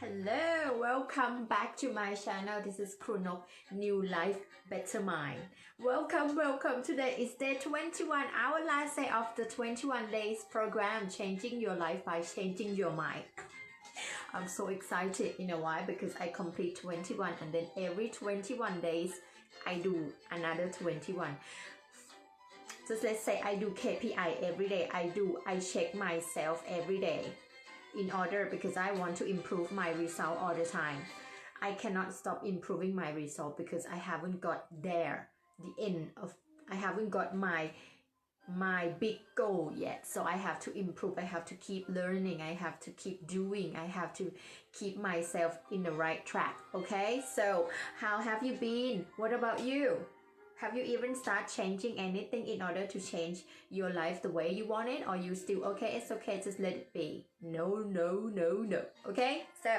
Hello, welcome back to my channel. This is Kruno, New Life, Better Mind. Welcome, welcome. Today is day 21, our last day of the 21 days program, Changing Your Life by Changing Your Mind. I'm so excited, you know why? Because I complete 21 and then every 21 days I do another 21. Just let's say I do KPI every day. I do, I check myself every day in order because I want to improve my result all the time. I cannot stop improving my result because I haven't got there, the end of, I haven't got my my big goal yet. So i have to improve i have to keep learning i have to keep doing i have to keep myself in the right track okay? So how have you been? What about you have you even start changing anything in order to change your life the way you want it? Or you still okay it's okay just let it be? No no no no. Okay? So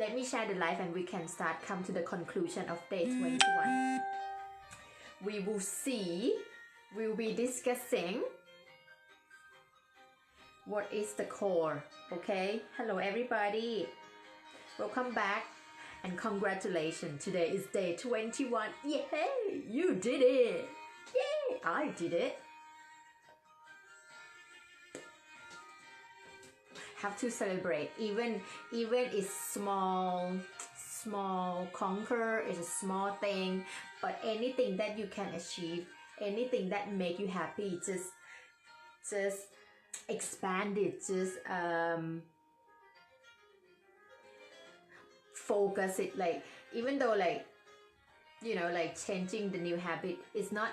let me share the life and we can start come to the conclusion of day 21 we will see we'll be discussing what is the core okay? Hello everybody. Welcome back and congratulations today is day 21 yay! You did it! Yay! I did it. Have to celebrate. Even even it's small small conquer is a small thing but anything that you can achieve anything that make you happy just just expand it just um focus it like even though like you know like changing the new habit is not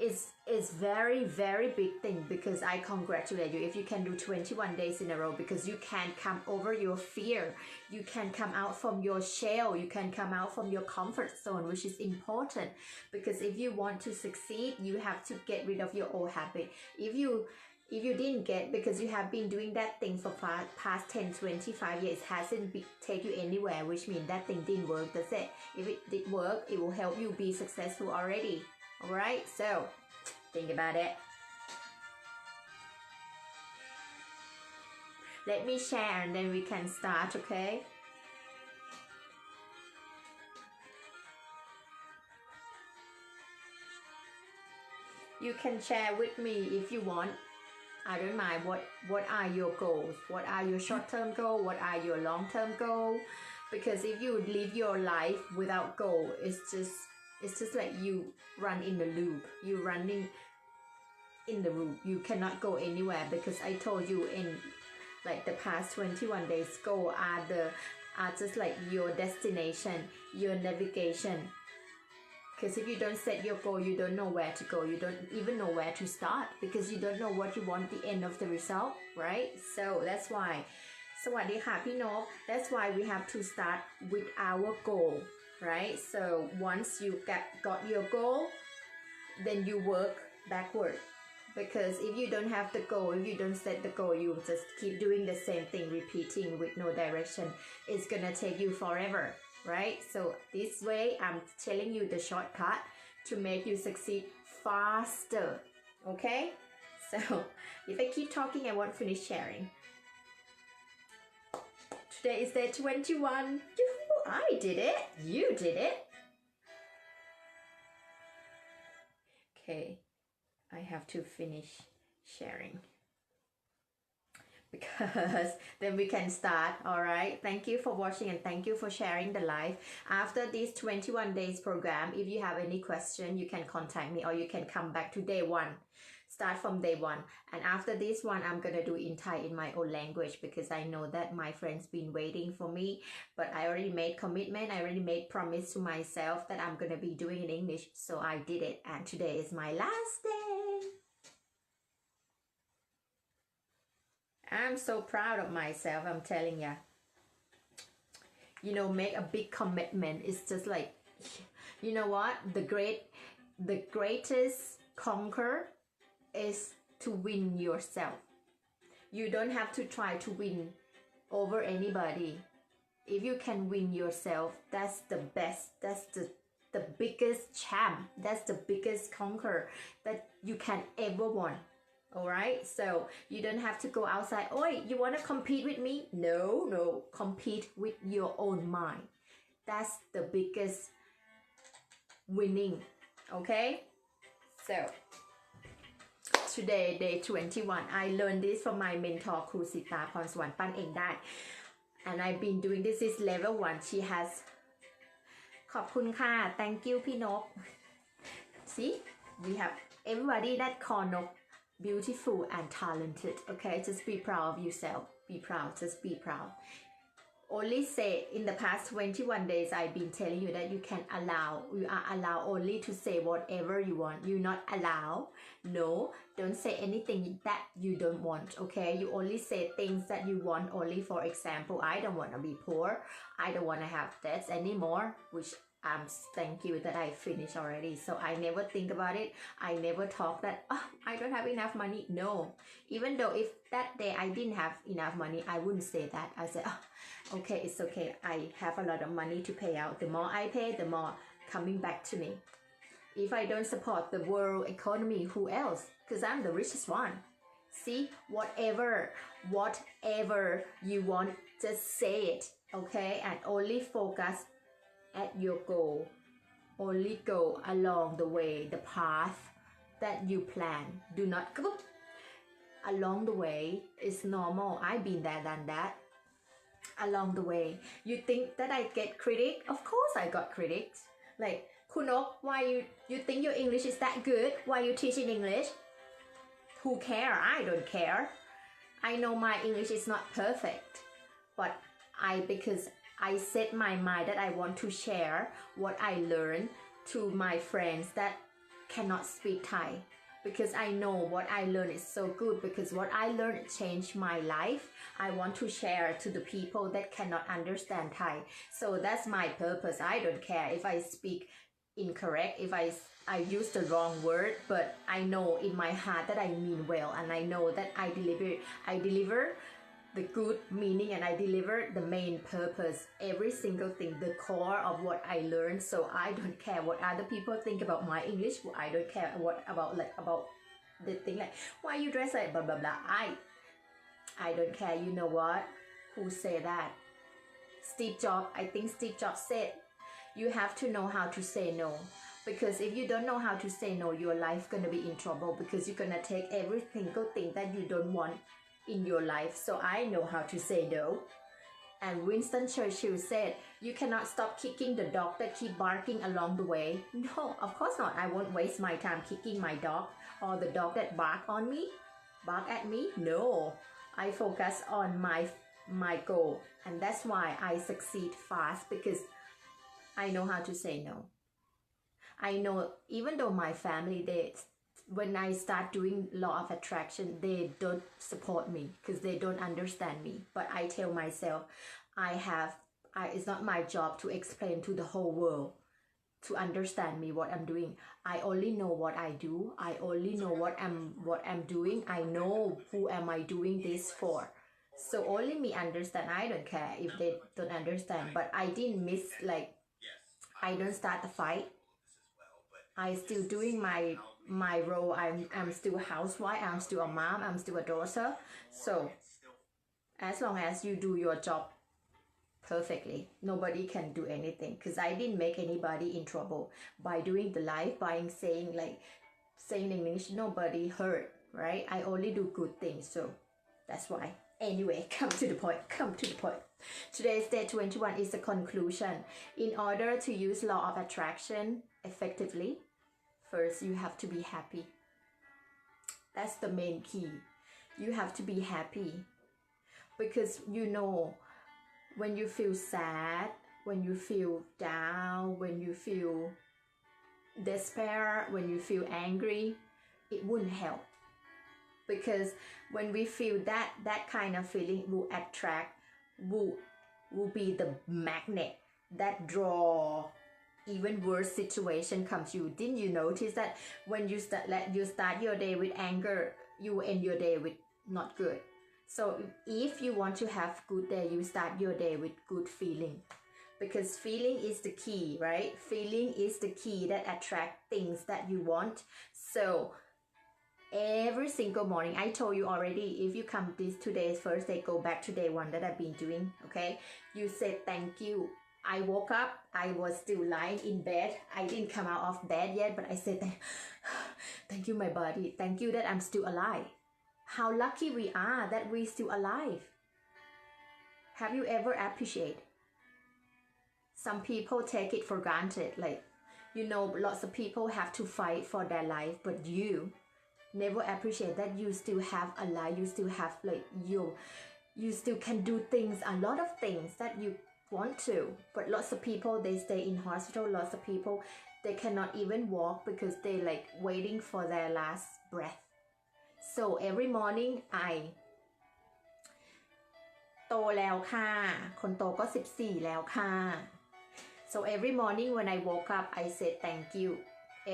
is is very very big thing because I congratulate you. If you can do 21 days in a row because you can come over your fear. You can come out from your shell. You can come out from your comfort zone which is important because if you want to succeed you have to get rid of your old habit. If you if you didn't get because you have been doing that thing for past, past 10 25 years hasn't be, take you anywhere which means that thing didn't work that's it. If it did work it will help you be successful already. All right so think about it. Let me share and then we can start okay? You can share with me if you want I don't mind. What what are your goals? What are your short-term goal? What are your long-term goal? Because if you live your life without goal it's just it's just like you run in the loop. You running in the loop. You cannot go anywhere because I told you in like the past 21 days goal are the are just like your destination your navigation because if you don't set your goal you don't know where to go you don't even know where to start because you don't know what you want the end of the result right so that's why สวัสดีค่ะพี่นก that's why we have to start with our goal right so once you get got your goal then you work backward because if you don't have the goal if you don't set the goal you just keep doing the same thing repeating with no direction it's gonna take you forever right? So this way i'm telling you the shortcut to make you succeed faster okay? So if i keep talking i won't finish sharing. Today is day 21 i did it. You did it. Okay i have to finish sharing because then we can start all right thank you for watching and thank you for sharing the live after this 21 days program if you have any question you can contact me or you can come back to day one. Start from day one. And after this one i'm gonna do in thai in my own language because i know that my friends been waiting for me but i already made commitment i already made promise to myself that i'm gonna be doing in english so i did it. And today is my last day I'm so proud of myself, I'm telling you. You know, make a big commitment. It's just like, you know what? The great, the greatest conquer is to win yourself. You don't have to try to win over anybody. If you can win yourself, that's the best. That's the the biggest champ. That's the biggest conquer that you can ever want all right so you don't have to go outside oh you want to compete with me no no compete with your own mind that's the biggest winning okay so today day 21 i learned this from my mentor ครูสิตาพรสวรรค์ปั้นเองได้ and I've been doing this is level 1 she has ขอบคุณค่ะ thank you พี่นก see we have everybody that call นก beautiful and talented okay? Just be proud of yourself. Be proud. Just be proud. Only say in the past 21 days I've been telling you that you can allow you are allowed only to say whatever you want. You not allow. No. Don't say anything that you don't want okay? You only say things that you want only. For example I don't want to be poor. I don't want to have debts anymore which um thank you that I finished already. So I never think about it. I never talk that oh, I don't have enough money. No. Even though if that day I didn't have enough money I wouldn't say that. I say oh, okay it's okay. I have a lot of money to pay out. The more I pay the more coming back to me. If I don't support the world economy who else? Because I'm the richest one. See? Whatever whatever you want just say it okay? And only focus at your goal. Only go along the way, the path that you plan. Do not go along the way. It's normal. I've been there, done that. Along the way, you think that I get critic? Of course, I got critics. Like, Kunok, why you you think your English is that good? Why you teaching English? Who care? I don't care. I know my English is not perfect, but I because I set my mind that I want to share what I learned to my friends that cannot speak Thai because I know what I learned is so good because what I learned changed my life. I want to share to the people that cannot understand Thai. So that's my purpose. I don't care if I speak incorrect, if I I use the wrong word, but I know in my heart that I mean well and I know that I deliver I deliver the good meaning and I deliver the main purpose, every single thing, the core of what I learned. So I don't care what other people think about my English. I don't care what about like about the thing like why you dress like blah blah blah. I I don't care. You know what? Who say that? Steve Jobs. I think Steve Jobs said you have to know how to say no. Because if you don't know how to say no, your life gonna be in trouble because you're gonna take every single thing that you don't want in your life, so I know how to say no. And Winston Churchill said, You cannot stop kicking the dog that keep barking along the way. No, of course not. I won't waste my time kicking my dog or the dog that bark on me, bark at me. No, I focus on my my goal, and that's why I succeed fast because I know how to say no. I know even though my family they when I start doing law of attraction, they don't support me because they don't understand me. But I tell myself, I have, I, it's not my job to explain to the whole world to understand me what I'm doing. I only know what I do. I only know what I'm what I'm doing. I know who am I doing this for. So only me understand. I don't care if they don't understand. But I didn't miss like I don't start the fight. I still doing my my role. I'm I'm still a housewife. I'm still a mom. I'm still a daughter. So as long as you do your job perfectly, nobody can do anything. Cause I didn't make anybody in trouble by doing the live, by saying like saying English. Nobody hurt, right? I only do good things. So that's why. Anyway, come to the point. Come to the point. Today's day 21 is the conclusion. In order to use law of attraction effectively, first you have to be happy. That's the main key. You have to be happy because you know when you feel sad, when you feel down, when you feel despair, when you feel angry, it wouldn't help. Because when we feel that that kind of feeling will attract will will be the magnet that draw even worse situation comes you didn't you notice that when you start let you start your day with anger you end your day with not good. So if you want to have good day you start your day with good feeling. Because feeling is the key right? Feeling is the key that attract things that you want. So every single morning i told you already if you come this today's first day go back to day one that i've been doing okay? You say thank you i woke up i was still lying in bed. I didn't come out of bed yet but i said thank you my body thank you that i'm still alive. How lucky we are that we're still alive. Have you ever appreciated? some people take it for granted like you know lots of people have to fight for their life but you never appreciate that you still have a life you still have like you you still can do things a lot of things that you want to but lots of people they stay in hospital lots of people they cannot even walk because they like waiting for their last breath so every morning I โตแล้วค่ะ คนโตก็ 14 แล้วค่ะ so every morning when I woke up I said thank you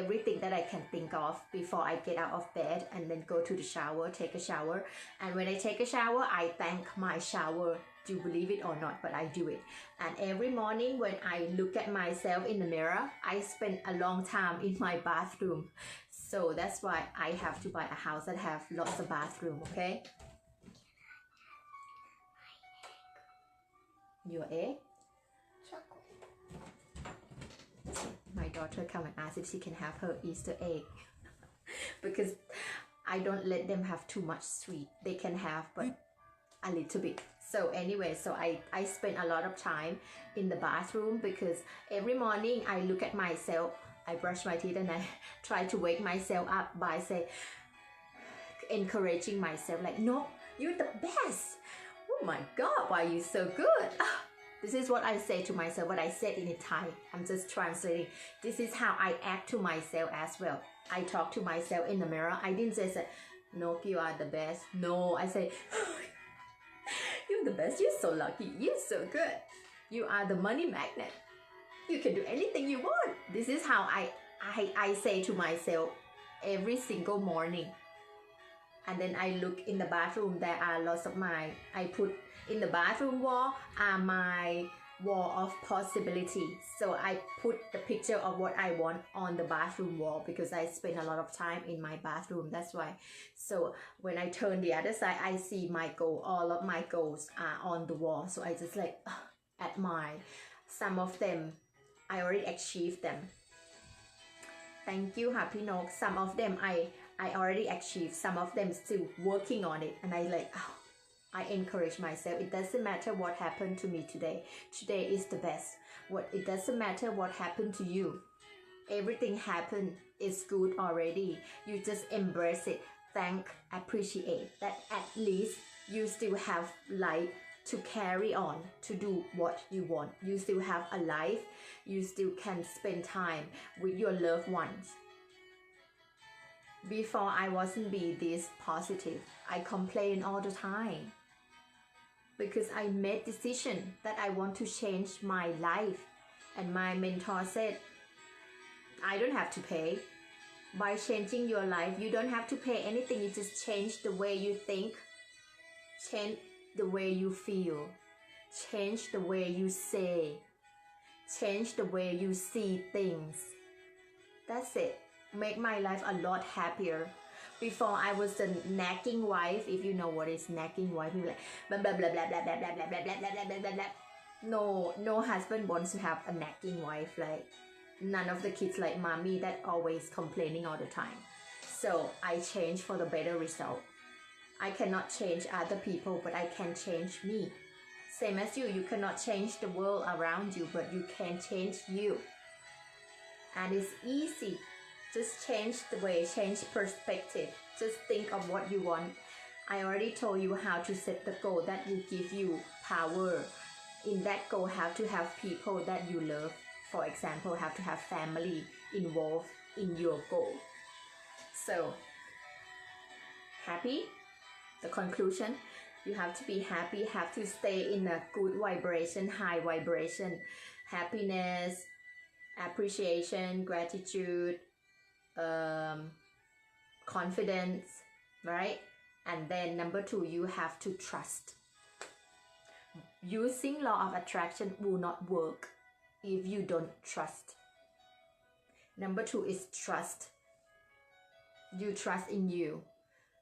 everything that I can think of before I get out of bed and then go to the shower take a shower and when I take a shower I thank my shower do you believe it or not but I do it and every morning when I look at myself in the mirror I spend a long time in my bathroom so that's why I have to buy a house that have lots of bathroom okay your egg Chocolate. my daughter come and ask if she can have her Easter egg because I don't let them have too much sweet. They can have but a little bit. So anyway, so I, I spend a lot of time in the bathroom because every morning I look at myself, I brush my teeth and I try to wake myself up by say encouraging myself like no, you're the best. Oh my god, why are you so good? This is what I say to myself, what I said in Thai. I'm just translating. This is how I act to myself as well. I talk to myself in the mirror. I didn't say, no, you are the best. No, I say, the best. You're so lucky. You're so good. You are the money magnet. You can do anything you want. This is how I, I, I say to myself every single morning. And then I look in the bathroom. There are lots of my, I put in the bathroom wall are my wall of possibility. So I put the picture of what I want on the bathroom wall because I spend a lot of time in my bathroom. That's why. So when I turn the other side, I see my goal. All of my goals are on the wall. So I just like uh, admire. Some of them, I already achieved them. Thank you, Happy Nok. Some of them I I already achieved. Some of them still working on it, and I like. I encourage myself. It doesn't matter what happened to me today. Today is the best. What it doesn't matter what happened to you. Everything happened is good already. You just embrace it. Thank, appreciate that at least you still have life to carry on to do what you want. You still have a life. You still can spend time with your loved ones. Before I wasn't be this positive. I complain all the time because I made decision that I want to change my life. And my mentor said I don't have to pay. By changing your life you don't have to pay anything. You just change the way you think change the way you feel change the way you say change the way you see things. That's it. Make my life a lot happier before I was a nagging wife, if you know what is nagging wife, you like blah blah blah blah blah blah blah blah blah blah blah blah blah blah. No, no husband wants to have a nagging wife. Like none of the kids like mommy that always complaining all the time. So I change for the better result. I cannot change other people, but I can change me. Same as you, you cannot change the world around you, but you can change you. And it's easy just change the way, change perspective. Just think of what you want. I already told you how to set the goal that will give you power. In that goal, have to have people that you love. For example, have to have family involved in your goal. So, happy? The conclusion, you have to be happy, have to stay in a good vibration, high vibration, happiness, appreciation, gratitude, um, confidence, right? And then number two, you have to trust. Using law of attraction will not work if you don't trust. Number two is trust. You trust in you.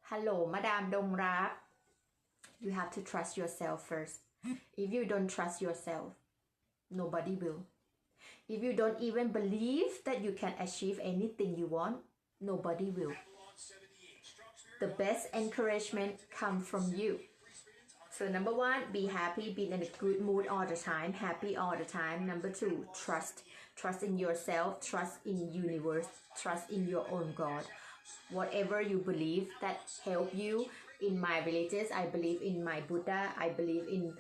Hello, Madame Dongrap. You have to trust yourself first. If you don't trust yourself, nobody will if you don't even believe that you can achieve anything you want nobody will. The best encouragement come from you. So number one be happy be in a good mood all the time happy all the time. Number two trust trust in yourself trust in universe trust in your own god. Whatever you believe that help you in my religious i believe in my buddha i believe in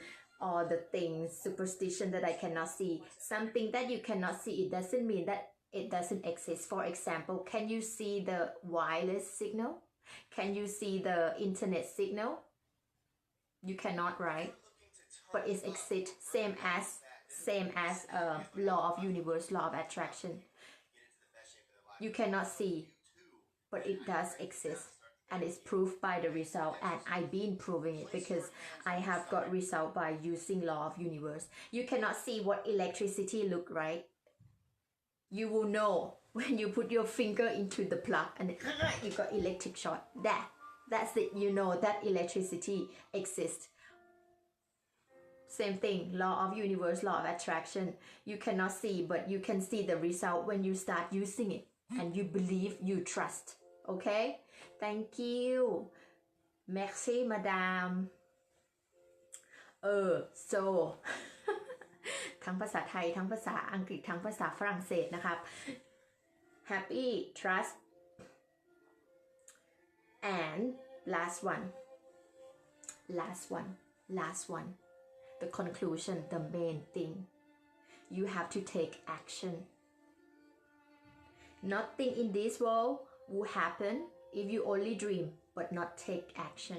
all the things superstition that i cannot see. Something that you cannot see it doesn't mean that it doesn't exist. For example can you see the wireless signal? Can you see the internet signal? You cannot right? But it exists same as same as uh, law of universe law of attraction. You cannot see but it does exist and it's proved by the result and i've been proving it because i have got result by using law of universe. You cannot see what electricity look right? You will know when you put your finger into the plug and you got electric shock. That that's it. You know that electricity exists. Same thing. Law of universe law of attraction. You cannot see but you can see the result when you start using it. And you believe you trust okay thank you merci madame เออ so ทั้งภาษาไทย ทั้งภาษาอังกฤษ ทั้งภาษาฝรั่งเศสนะครับ happy trust and last one last one last one the conclusion the main thing you have to take action nothing in this world will happen if you only dream but not take action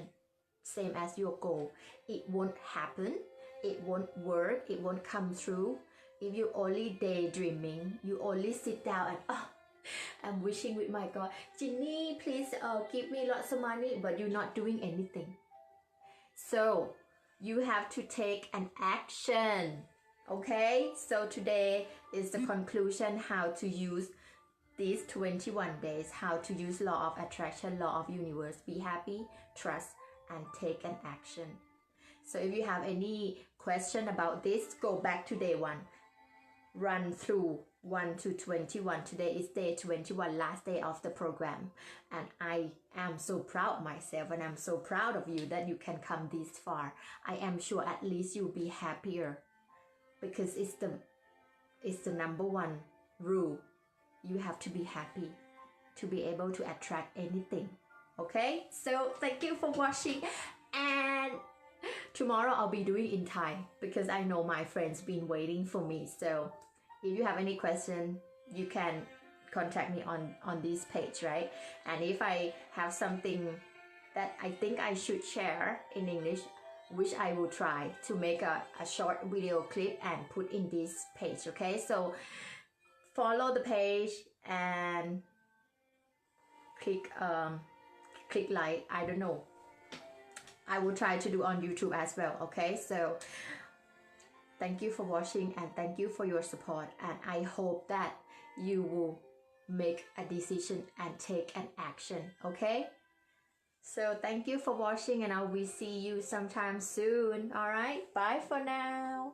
same as your goal. It won't happen. It won't work. It won't come through if you only daydreaming you only sit down and oh I'm wishing with my God. Ginny please uh, give me lots of money but you're not doing anything. So you have to take an action okay? So today is the conclusion how to use these 21 days how to use law of attraction law of universe. Be happy trust and take an action. So if you have any question about this go back to day one. Run through 1 to 21 today is day 21 last day of the program. And i am so proud of myself and i'm so proud of you that you can come this far. I am sure at least you'll be happier because it's the it's the number one rule you have to be happy to be able to attract anything okay? So thank you for watching and tomorrow i'll be doing in thai because i know my friends been waiting for me. So if you have any question you can contact me on on this page right? And if i have something that i think i should share in english which i will try to make a, a short video clip and put in this page okay? So follow the page and click um click like. I don't know. I will try to do on youtube as well okay? So thank you for watching and thank you for your support. And i hope that you will make a decision and take an action okay? So thank you for watching and i will see you sometime soon all right bye for now